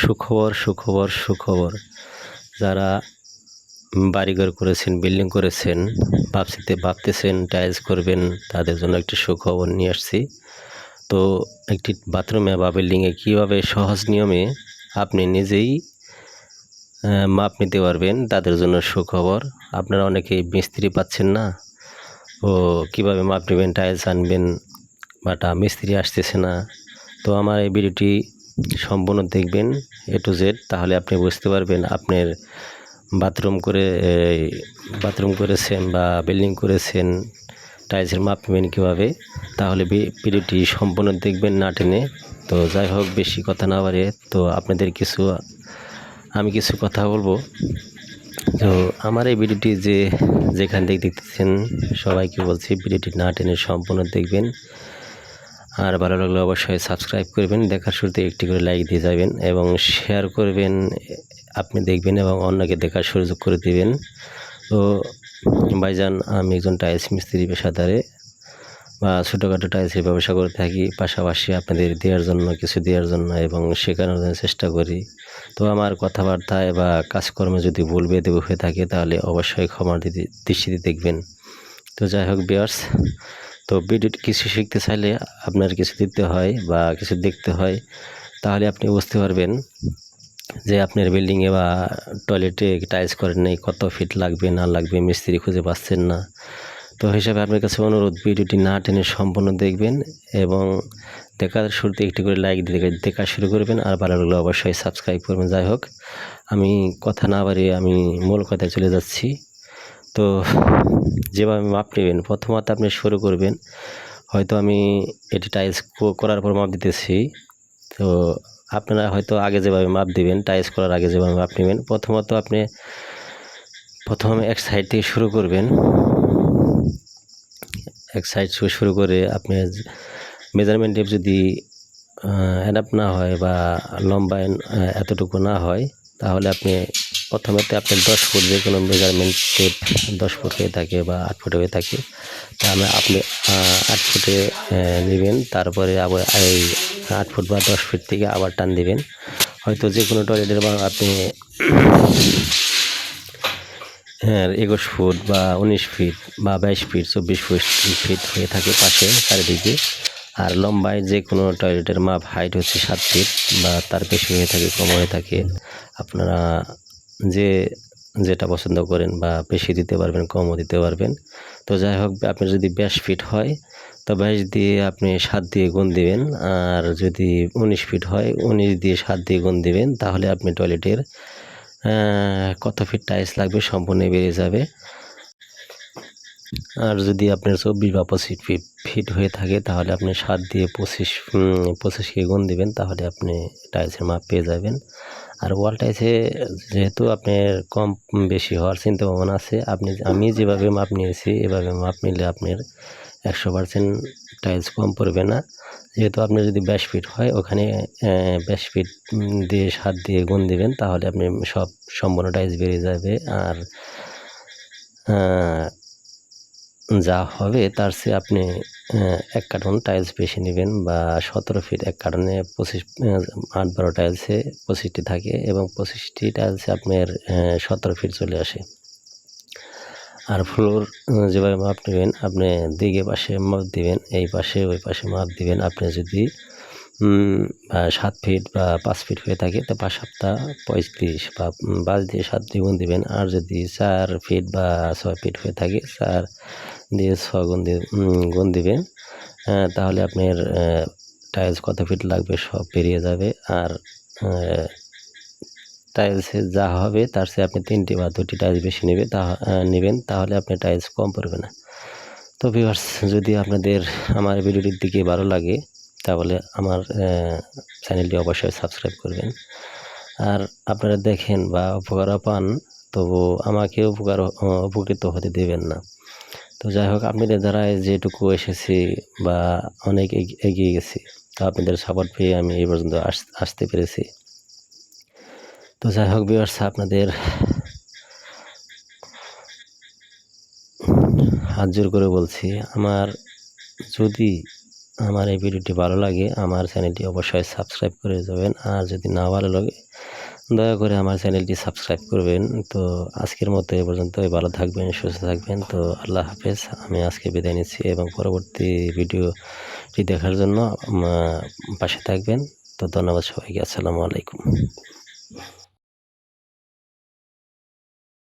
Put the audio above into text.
সুখবর সুখবর সুখবর। যারা বাড়িঘর করেছেন, বিল্ডিং করেছেন ভাবছিতে ভাবতেছেন, টাইলস করবেন, তাদের জন্য একটি সুখবর নিয়ে আসছি। তো একটি বাথরুমে বা বিল্ডিংয়ে কীভাবে সহজ নিয়মে আপনি নিজেই মাপ নিতে পারবেন, তাদের জন্য সুখবর। আপনারা অনেকেই মিস্ত্রি পাচ্ছেন না। ও কীভাবে মাপ নেবেন, টাইলস আনবেন, বাটা মিস্ত্রি আসতেছে না। তো আমার এই ভিডিওটি সম্পূর্ণ দেখবেন এ টু জেড তাহলে আপনি বুঝতে পারবেন আপনার বাথরুম করে বাথরুম করেছেন বা বিল্ডিং করেছেন, টাইলসের মাপ নেবেন কীভাবে, তাহলে ভিডিওটি সম্পূর্ণ দেখবেন না টেনে। তো যাই হোক, বেশি কথা না বাড়ে তো আপনাদের কিছু, আমি কিছু কথা বলব। তো আমার এই ভিডিওটি যে, যেখান থেকে দেখতেছেন, সবাইকে বলছি ভিডিওটি না টেনে সম্পূর্ণ দেখবেন। আর ভালো লাগলে অবশ্যই সাবস্ক্রাইব করবেন, দেখার শুরুতে একটি করে লাইক দিয়ে যাবেন এবং শেয়ার করবেন, আপনি দেখবেন এবং অন্যকে দেখার সুযোগ করে দিবেন। তো ভাইজান, আমি একজন টাইলস মিস্ত্রি পেশাদারে বা ছোটোখাটো টাইলসের ব্যবসা করে থাকি, পাশাপাশি আপনাদের দেওয়ার জন্য, কিছু দেওয়ার জন্য এবং শেখানোর জন্য চেষ্টা করি। তো আমার কথাবার্তায় বা কাজকর্মে যদি ভুল বেঁধে হয়ে থাকে, তাহলে অবশ্যই ক্ষমা দিতে, দৃষ্টিতে দেখবেন। তো যাই হোক বিয়ার্স তো ভিডিও কিছু শিখতে চাইলে আপনার কিছু দিতে হয় বা কিছু দেখতে হয়, তাহলে আপনি বুঝতে পারবেন যে আপনার বিল্ডিংয়ে বা টয়লেটে টাইলস করেন নেই, কত ফিট লাগবে, না লাগবে, মিস্ত্রি খুঁজে পাচ্ছেন না। তো হিসাবে আপনার কাছে অনুরোধ ভিডিওটি না টেনে সম্পূর্ণ দেখবেন এবং দেখার শুরুতে একটি করে লাইক দিয়ে দেখা শুরু করবেন আর ভালো লাগলে অবশ্যই সাবস্ক্রাইব করবেন। যাই হোক, আমি কথা না বাড়িয়ে আমি মূল কথায় চলে যাচ্ছি। তো যেভাবে মাপ নেবেন, প্রথমত আপনি শুরু করবেন। হয়তো আমি এটি টাইলস করার পর মাপ দিতেছি। তো আপনারা হয়তো আগে যেভাবে মাপ দিবেন টাইলস করার আগে যেভাবে মাপ নেবেন, প্রথমত আপনি প্রথম এক সাইড থেকে শুরু করবেন। এক সাইড থেকে শুরু করে আপনি মেজারমেন্ট যদি অ্যাডাপ না হয় বা লম্বা এতটুকু না হয়, তাহলে আপনি প্রথমেতে আপনার দশ ফুট যে কোনো মেজারমেন্ট দশ ফুট হয়ে থাকে বা আট ফুট হয়ে থাকে তাহলে আপনি আট ফুটে নেবেন, তারপরে আবার এই আট ফুট বা দশ ফুট থেকে আবার টান দিবেন। হয়তো যে কোনো টয়লেটের বা আপনি হ্যাঁ একুশ ফুট বা উনিশ ফিট বা বাইশ ফিট, চব্বিশ ফুট, ফিট হয়ে থাকে পাশে চারিদিকে। আর লম্বায় যে কোনো টয়লেটের মাপ হাইট হচ্ছে সাত ফিট বা তার বেশি হয়ে থাকে, কম হয়ে থাকে। আপনারা যে, যেটা পছন্দ করেন বা বেশি দিতে পারবেন, কমও দিতে পারবেন। তো যাই হোক, আপনি যদি ব্যাস ফিট হয়, তো বাইশ দিয়ে আপনি সাত দিয়ে গুণ দিবেন। আর যদি উনিশ ফিট হয়, উনিশ দিয়ে সাত দিয়ে গুণ দিবেন, তাহলে আপনি টয়লেটের কত ফিট টাইলস লাগবে সম্পূর্ণ বেড়ে যাবে। আর যদি আপনার চব্বিশ বা পঁচিশ ফিট ফিট হয়ে থাকে, তাহলে আপনি সাত দিয়ে পঁচিশ পঁচিশকে গুণ দিবেন, তাহলে আপনি টাইলসের মাপ পেয়ে যাবেন। আর ওয়াল টাইলসে যেহেতু আপনার কম বেশি হওয়ার চিন্তা ভাবনা আছে, আপনি আমি যেভাবে মাপ নিয়েছি, এভাবে মাপ নিলে আপনার একশো পার্সেন্ট টাইলস কম পড়বে না। যেহেতু আপনি যদি ব্যাশ ফিট হয়, ওখানে ব্যাশ ফিট দিয়ে সাত দিয়ে গুণ দেবেন, তাহলে আপনি সব সম্পূর্ণ টাইলস বেরিয়ে যাবে। আর যা হবে, তার চেয়ে আপনি এক কার্টন টাইলস বেশি নেবেন বা সতেরো ফিট এক কার্টনে পঁচিশ আট বারো টাইলসে পঁচিশটি থাকে এবং পঁচিশটি টাইলসে আপনার সতেরো ফিট চলে আসে। আর ফ্লোর যেভাবে মাপ নেবেন, আপনি দিকে পাশে মাপ দিবেন, এই পাশে ওই পাশে মাপ দিবেন। আপনি যদি সাত ফিট বা পাঁচ ফিট হয়ে থাকে, তো পাঁচ সপ্তাহ পঁয়ত্রিশ বা বাস দিয়ে সাত দিয়ে গুণ দিবেন। আর যদি চার ফিট বা ছয় ফিট হয়ে থাকে, চার দিয়ে ছয় গুণ দিয়ে গুণ আহ, তাহলে আপনার টাইলস কত ফিট লাগবে সব বেরিয়ে যাবে। আর টাইলসে যা হবে তার চেয়ে আপনি তিনটি বা দুটি টাইলস বেশি নেবে তা নেবেন তাহলে আপনি টাইলস কম পড়বে না। তো ভিউয়ার্স যদি আপনাদের আমার ভিডিওটির দিকে ভালো লাগে তাহলে আমার চ্যানেলটি অবশ্যই সাবস্ক্রাইব করবেন। আর আপনারা দেখেন বা উপকার পান তবু আমাকে উপকার উপকৃত হতে দেবেন না। তো যাই হোক আপনাদের দ্বারা যেটুকু এসেছি বা অনেক এগিয়ে গেছি, তো আপনাদের সাপোর্ট পেয়ে আমি এই পর্যন্ত আসতে পেরেছি। তো যাই হোক ভিউয়ার্স আপনাদের হাত জোর করে বলছি, আমার যদি আমার এই ভিডিওটি ভালো লাগে, আমার চ্যানেলটি অবশ্যই সাবস্ক্রাইব করে যাবেন, আর যদি না ভালো লাগে দয়া করে আমার চ্যানেলটি সাবস্ক্রাইব করবেন। তো আজকের মতো এ পর্যন্ত ভালো থাকবেন, সুস্থ থাকবেন। তো আল্লাহ হাফেজ। আমি আজকে বিদায় নিচ্ছি এবং পরবর্তী ভিডিওটি দেখার জন্য পাশে থাকবেন। তো ধন্যবাদ সবাইকে। আসসালামু আলাইকুম।